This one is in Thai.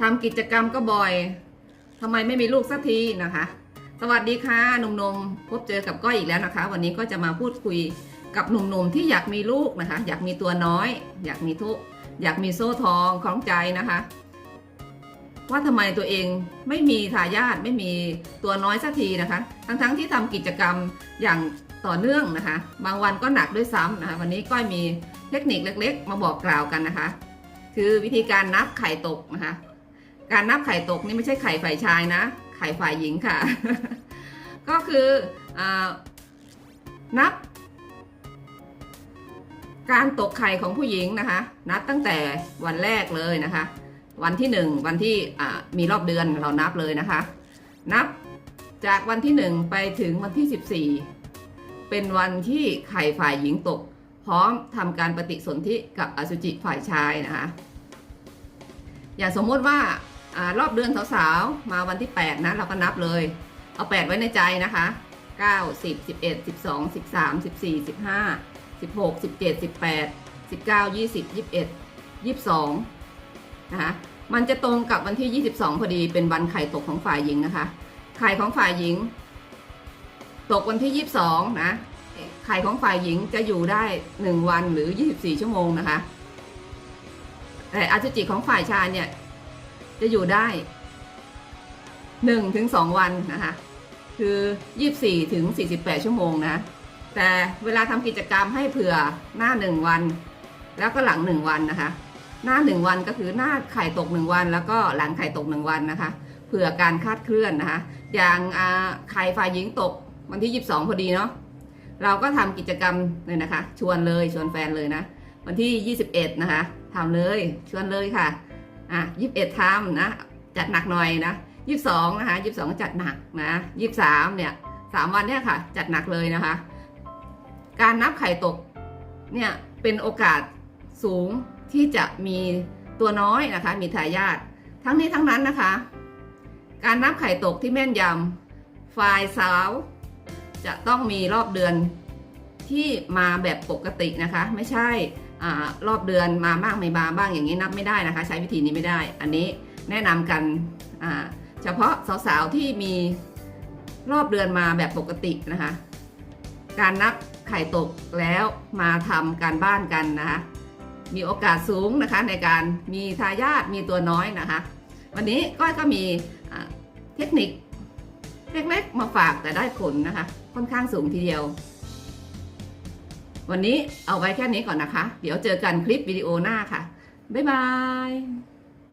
ทำกิจกรรมก็บ่อยทำไมไม่มีลูกสักทีนะคะ สวัสดีค่ะหนุ่มๆพบเจอกับก้อยอีกแล้วนะคะ วันนี้ก็จะมาพูดคุยกับหนุ่มๆที่อยากมีลูกนะคะ อยากมีตัวน้อย อยากมีทุกอยากมีโซ่ทองคล้องใจนะคะ ว่าทำไมตัวเองไม่มีทายาทไม่มีตัวน้อยสักทีนะคะ ทั้งๆที่ทำกิจกรรมอย่างต่อเนื่องนะคะ บางวันก็หนักด้วยซ้ำนะคะ วันนี้ก้อยมีเทคนิคเล็ก ๆ มาบอกกล่าวกันนะคะ คือวิธีการนับไข่ตกนะคะ การนับไข่ตกนี่ไม่ใช่ไข่ฝ่ายชายนะ ไข่ฝ่ายหญิงค่ะ ก็คืออนับ การตกไข่ของผู้หญิงนะคะ นับตั้งแต่วันแรกเลยนะคะ วันที่หนึ่งวันที่มีรอบเดือนเรานับเลยนะคะ นับจากวันที่หนึ่งไปถึงวันที่สิบสี่เป็นวันที่ไข่ฝ่ายหญิงตก พร้อมทำการปฏิสนธิกับอสุจิฝ่ายชายนะคะ อย่างสมมติว่า อรอบเดือนสาวๆ มาวันที่ 8 นะ เราก็นับเลย เอา 8 ไว้ในใจนะคะ 9 10 11 12 13 14 15 16 17 18 19 20 21 22 นะคะ มันจะตรงกับวันที่ 22 พอดี เป็นวันไข่ตกของฝ่ายหญิงนะคะ ไข่ของฝ่ายหญิง ตกวันที่ 22 นะ ไข่ของฝ่ายหญิงจะอยู่ได้ 1 วันหรือ 24 ชั่วโมงนะคะ แต่อสุจิของฝ่ายชายเนี่ย จะอยู่ได้1-2ถึง2วันนะคะ คือ24ถึง48ชั่วโมงนะ แต่เวลาทำกิจกรรมให้เผื่อหน้า1วัน แล้วก็หลัง1วันนะคะ หน้า1วันก็คือหน้าไข่ตก1วัน แล้วก็หลังไข่ตก1วันนะคะ เผื่อการคาดเคลื่อนนะคะ อย่างไข่ฝ่ายหญิงตกวันที่22พอดีเนาะ เราก็ทำกิจกรรมเลยนะคะ ชวนเลยชวนแฟนเลยนะ วันที่21นะคะทำเลยชวนเลยค่ะ อะ21ทำนะจัดหนักหน่อยนะ22นะคะ22จัดหนักนะ23เนี่ย3วันเนี่ยค่ะ จัดหนักเลยนะคะ การนับไข่ตกเนี่ยเป็นโอกาสสูงที่จะมีตัวน้อยนะคะ มีทายาททั้งนี้ทั้งนั้นนะคะ การนับไข่ตกที่แม่นยำฝ่ายสาวจะต้องมีรอบเดือนที่มาแบบปกตินะคะ ไม่ใช่ รอบเดือนมาบ้างไม่มาบ้างอย่างนี้นับไม่ได้นะคะ ใช้วิธีนี้ไม่ได้ อันนี้แนะนำกันเฉพาะสาวๆที่มีรอบเดือนมาแบบปกตินะคะ การนับไข่ตกแล้วมาทำการบ้านกันนะคะมีโอกาสสูงนะคะในการมีทายาทมีตัวน้อยนะคะ วันนี้ก้อยก็มีเทคนิคเล็กๆมาฝากแต่ได้ผลนะคะ ค่อนข้างสูงทีเดียว วันนี้เอาไว้แค่นี้ก่อนนะคะ เดี๋ยวเจอกันคลิปวิดีโอหน้าค่ะ บ๊ายบาย